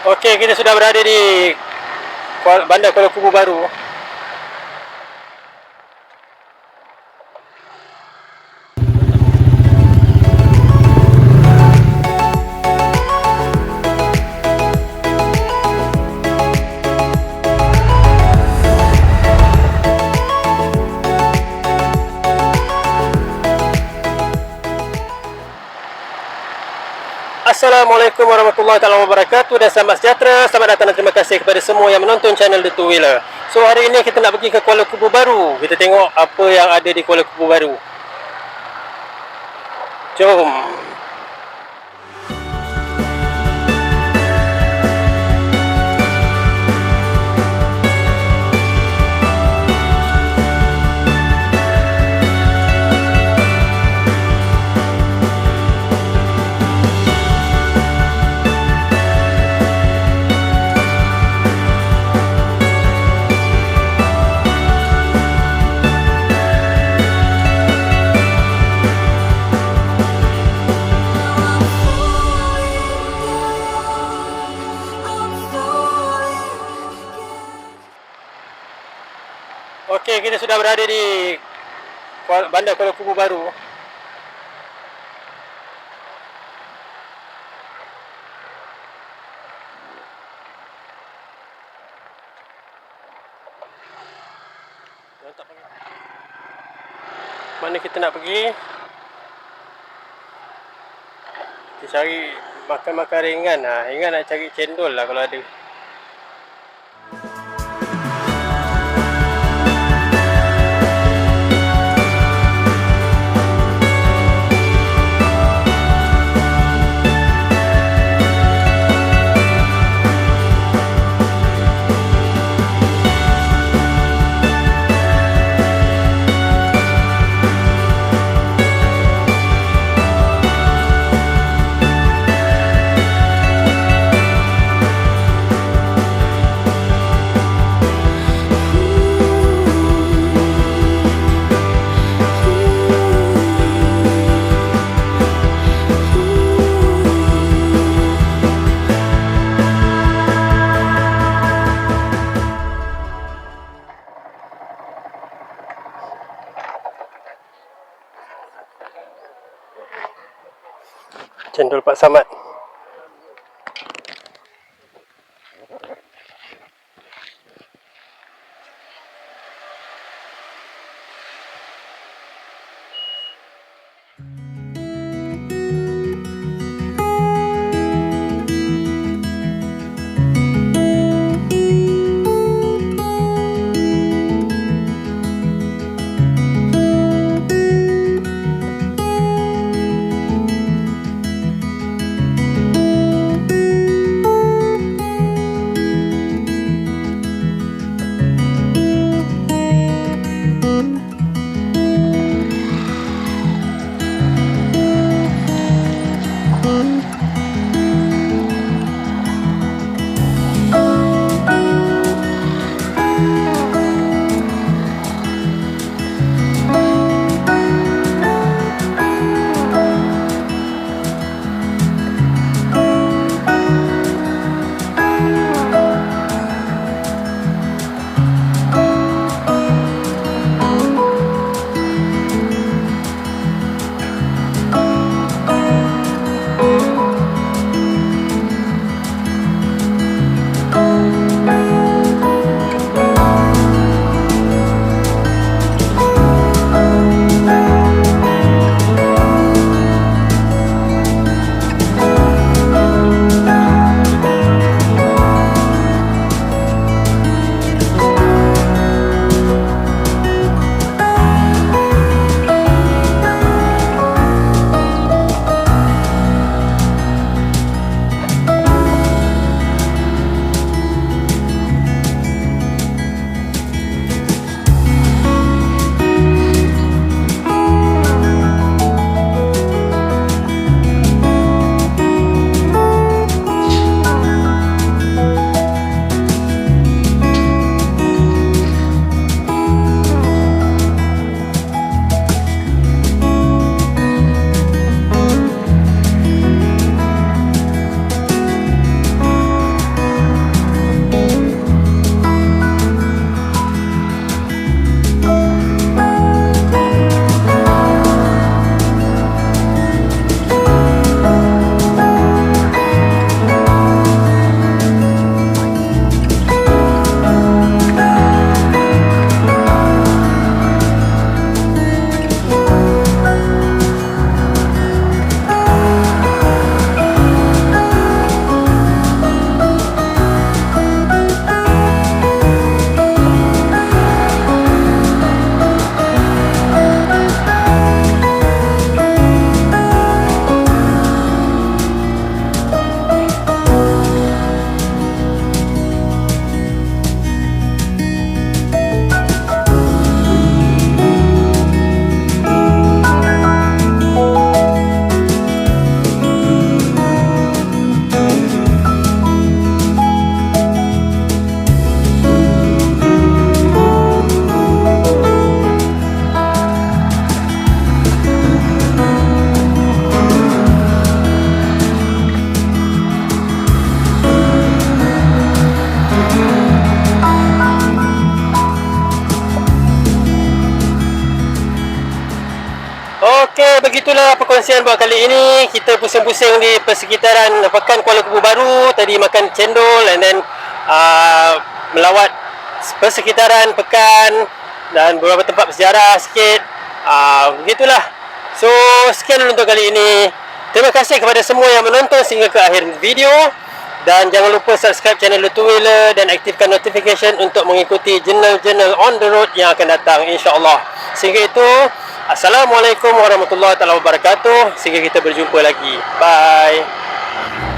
Okey, kita sudah berada di Bandar Kuala Kubu Baru. Assalamualaikum warahmatullahi taala wabarakatuh dan selamat sejahtera. Selamat datang dan terima kasih kepada semua yang menonton channel The Two Wheeler. So hari ini kita nak pergi ke Kuala Kubu Baru. Kita tengok apa yang ada di Kuala Kubu Baru. Jom. Okey, kita sudah berada di Bandar Kuala Kubu Baru. Mana kita nak pergi? Kita cari makan-makan ringan lah. Ringan nak cari cendol lah kalau ada. Cendol Pak Samad. Begitulah perkongsian buat kali ini. Kita pusing-pusing di persekitaran Pekan Kuala Kubu Baru. Tadi makan cendol and then uh, melawat persekitaran Pekan dan beberapa tempat bersejarah sikit. Uh, begitulah. So, sekian untuk kali ini. Terima kasih kepada semua yang menonton sehingga ke akhir video. Dan jangan lupa subscribe channel Two Wheeler dan aktifkan notification untuk mengikuti jurnal-jurnal on the road yang akan datang insya-Allah. Sehingga itu, Assalamualaikum warahmatullahi wabarakatuh. Sehingga kita berjumpa lagi. Bye.